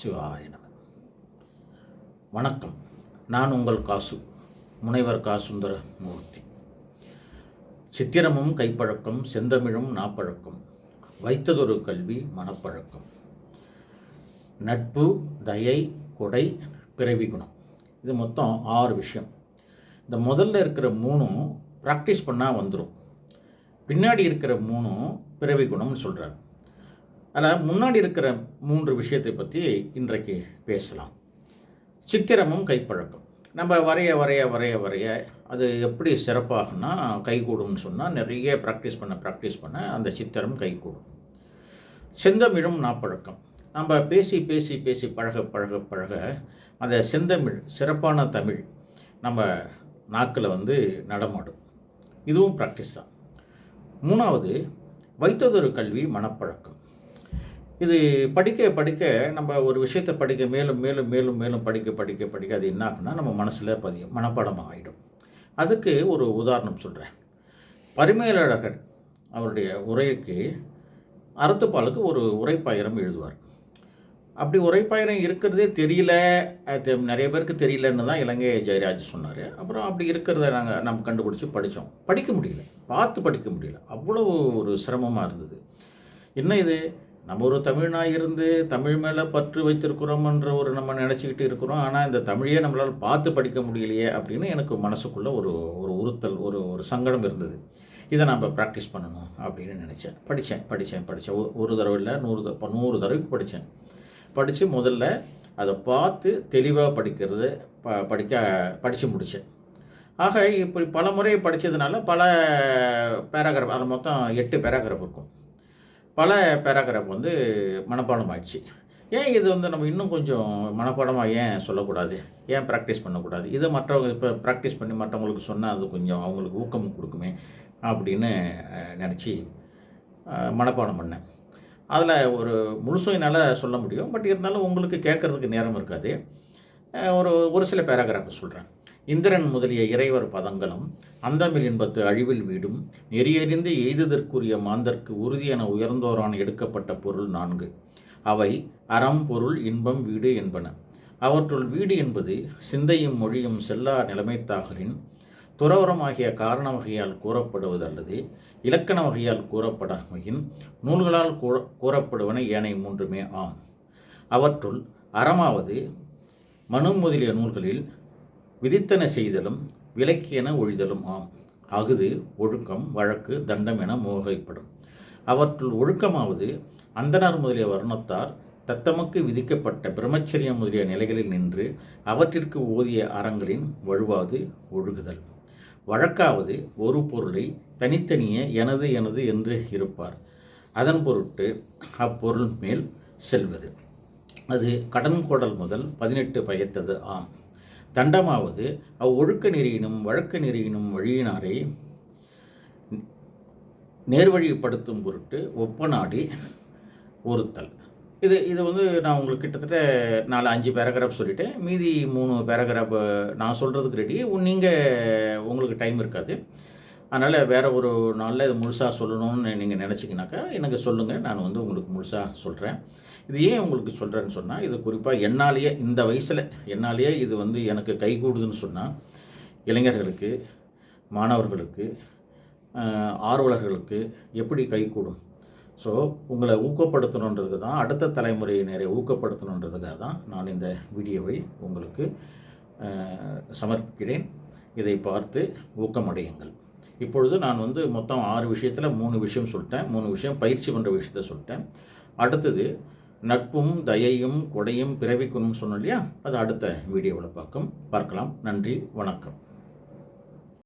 சிவாய வணக்கம். நான் உங்கள் காசு முனைவர் காசுந்தர மூர்த்தி. சித்திரமும் கைப்பழக்கம் செந்தமிழும் நாப்பழக்கம் வைத்ததொரு கல்வி மனப்பழக்கம். நட்பு தயை கொடை பிறவி குணம். இது மொத்தம் ஆறு விஷயம். இந்த முதல்ல இருக்கிற மூணும் ப்ராக்டிஸ் பண்ணால் வந்துடும் பின்னாடி இருக்கிற மூணும் பிறவி குணம்னு சொல்கிறார் அதில் முன்னாடி இருக்கிற மூன்று விஷயத்தை பற்றி இன்றைக்கு பேசலாம். சித்திரமும் கைப்பழக்கம். நம்ம வரைய வரைய வரைய வரைய அது எப்படி சிறப்பாகும்னா கைகூடும்னு சொன்னால் நிறைய ப்ராக்டிஸ் பண்ண ப்ராக்டிஸ் பண்ண அந்த சித்திரம் கைகூடும். செந்தமிழும் நாப்பழக்கம். நம்ம பேசி பேசி பேசி பழக பழக பழக அந்த செந்தமிழ் சிறப்பான தமிழ் நம்ம நாக்கில் வந்து நடமாடும். இதுவும் ப்ராக்டிஸ் தான். மூணாவது வைத்ததொரு கல்வி மனப்பழக்கம். இது படிக்க படிக்க நம்ம ஒரு விஷயத்தை படிக்க மேலும் மேலும் மேலும் மேலும் படிக்க படிக்க படிக்க அது என்ன ஆகுனா நம்ம மனசில் பதியும் மனப்பாடமாக ஆகிடும் அதுக்கு ஒரு உதாரணம் சொல்கிறேன் பரிமேலழகர் அவருடைய உரைக்கு அறத்துப்பாலுக்கு ஒரு உரைப்பாயிரம் எழுதுவார். அப்படி உரைப்பாயிரம் இருக்கிறதே தெரியல நிறைய பேருக்கு தெரியலன்னு தான் இலங்கை ஜெயராஜ் சொன்னார். அப்புறம் அப்படி இருக்கிறத நாங்கள் நம்ம கண்டுபிடிச்சி படித்தோம் படிக்க முடியல பார்த்து படிக்க முடியல. அவ்வளோ ஒரு சிரமமாக இருந்தது. என்ன இது? நம்ம ஒரு தமிழ்னாக இருந்து தமிழ் மேலே பற்று வைத்திருக்கிறோம்ன்ற ஒரு நம்ம நினச்சிக்கிட்டு இருக்கிறோம். ஆனால் இந்த தமிழையே நம்மளால் பார்த்து படிக்க முடியலையே அப்படின்னு எனக்கு மனசுக்குள்ளே ஒரு ஒரு உறுத்தல் ஒரு ஒரு சங்கடம் இருந்தது. இதை நம்ம ப்ராக்டிஸ் பண்ணணும் அப்படின்னு நினச்சேன். படித்தேன் படித்தேன் படித்தேன் ஒரு தடவை இல்லை நூறு த நூறு தடவைக்கு படித்தேன் படித்து முதல்ல அதை பார்த்து தெளிவாக படிக்கிறது ப படிக்க படித்து முடித்தேன் ஆக இப்படி பல முறை படித்ததுனால பல பேராகிராஃப் அதில் மொத்தம் எட்டு பேராகிராஃப் இருக்கும். பல பேராகிராஃப் வந்து மனப்பாடம் ஆயிடுச்சு ஏன் இது வந்து நம்ம இன்னும் கொஞ்சம் மனப்பாடமாக ஏன் சொல்லக்கூடாது? ஏன் ப்ராக்டிஸ் பண்ணக்கூடாது? இதை மற்றவங்க இப்போ ப்ராக்டிஸ் பண்ணி மற்றவங்களுக்கு சொன்னால் அது கொஞ்சம் அவங்களுக்கு ஊக்கம் கொடுக்குமே அப்படின்னு நினச்சி மனப்பாடம் பண்ணேன். அதில் ஒரு முழுசும் என்னால் சொல்ல முடியும். பட் இருந்தாலும் உங்களுக்கு கேட்குறதுக்கு நேரம் இருக்காது. ஒரு ஒரு சில பேராகிராஃபை சொல்கிறேன் இந்திரன் முதலிய இறைவர் பதங்களும் அந்தமில் இன்பத்து அழிவில் வீடும் நெறியறிந்து எய்ததற்குரிய மாந்தர்க்கு உறுதியென உயர்ந்தோரான் எடுக்கப்பட்ட பொருள் நான்கு. அவை அறம் பொருள் இன்பம் வீடு என்பன. அவற்றுள் வீடு என்பது சிந்தையும் மொழியும் செல்லா நிலைமைத்தாகலின் துறவரமாகிய காரண வகையால் கூறப்படுவது அல்லது இலக்கண வகையால் கூறப்படாமையின் நூல்களால் கூற கூறப்படுவன ஏனை மூன்றுமே ஆம். அவற்றுள் அறமாவது மனு முதலிய நூல்களில் விதித்தன செய்தலும் விலக்கியன ஒழிதலும் ஆம். அகுது ஒழுக்கம் வழக்கு தண்டம் என மோகைப்படும். அவற்றுள் ஒழுக்கமாவது அந்தனர் முதலிய வர்ணத்தார் தத்தமக்கு விதிக்கப்பட்ட பிரம்மச்சரியம் முதலிய நிலைகளில் நின்று அவற்றிற்கு ஓதிய அறங்களின் வழுவாது ஒழுகுதல். வழக்காவது ஒரு பொருளை தனித்தனியே எனது எனது என்று இருப்பார். அதன் பொருட்டு அப்பொருள் மேல் செல்வது. அது கடன் கொடல் முதல் பதினெட்டு பயத்தது ஆம். தண்டமாவது அவ் ஒழுக்க நெறியினும் வழக்க நெறியினும் வழியினாரை நேர்வழிப்படுத்தும் பொருட்டு ஒப்பநாடி ஒருத்தல். இது இது வந்து நான் உங்களுக்கு கிட்டத்தட்ட நாலு அஞ்சு பேராகிராஃப் சொல்லிட்டேன். மீதி மூணு பேராகிராஃப் நான் சொல்கிறதுக்கு ரெடி நீங்கள் உங்களுக்கு டைம் இருக்காது. அதனால் வேறு ஒரு நாளில் இது முழுசாக சொல்லணும்னு நீங்கள் நினச்சிங்கனாக்கா எனக்கு சொல்லுங்கள் நான் வந்து உங்களுக்கு முழுசாக சொல்கிறேன் இது ஏன் உங்களுக்கு சொல்கிறேன்னு சொன்னால் இது குறிப்பாக என்னாலேயே இந்த வயசில் என்னாலேயே இது வந்து எனக்கு கைகூடுதுன்னு சொன்னால் இளைஞர்களுக்கு மாணவர்களுக்கு ஆர்வலர்களுக்கு எப்படி கைகூடும் ஸோ உங்களை ஊக்கப்படுத்தணுன்றதுக்கு தான் அடுத்த தலைமுறையினரை ஊக்கப்படுத்தணுன்றதுக்காக தான் நான் இந்த வீடியோவை உங்களுக்கு சமர்ப்பிக்கிறேன். இதை பார்த்து ஊக்கமடையுங்கள். இப்பொழுது நான் வந்து மொத்தம் ஆறு விஷயத்தில் மூணு விஷயம் சொல்லிட்டேன். மூணு விஷயம் பயிற்சி பண்ணுற விஷயத்த சொல்லிட்டேன். அடுத்தது நட்பும் தயையும் கொடையும் பிறவிக்கணும் சொன்னோம் இல்லையா? அது அடுத்த வீடியோவில் பார்க்கும். பார்க்கலாம். நன்றி. வணக்கம்.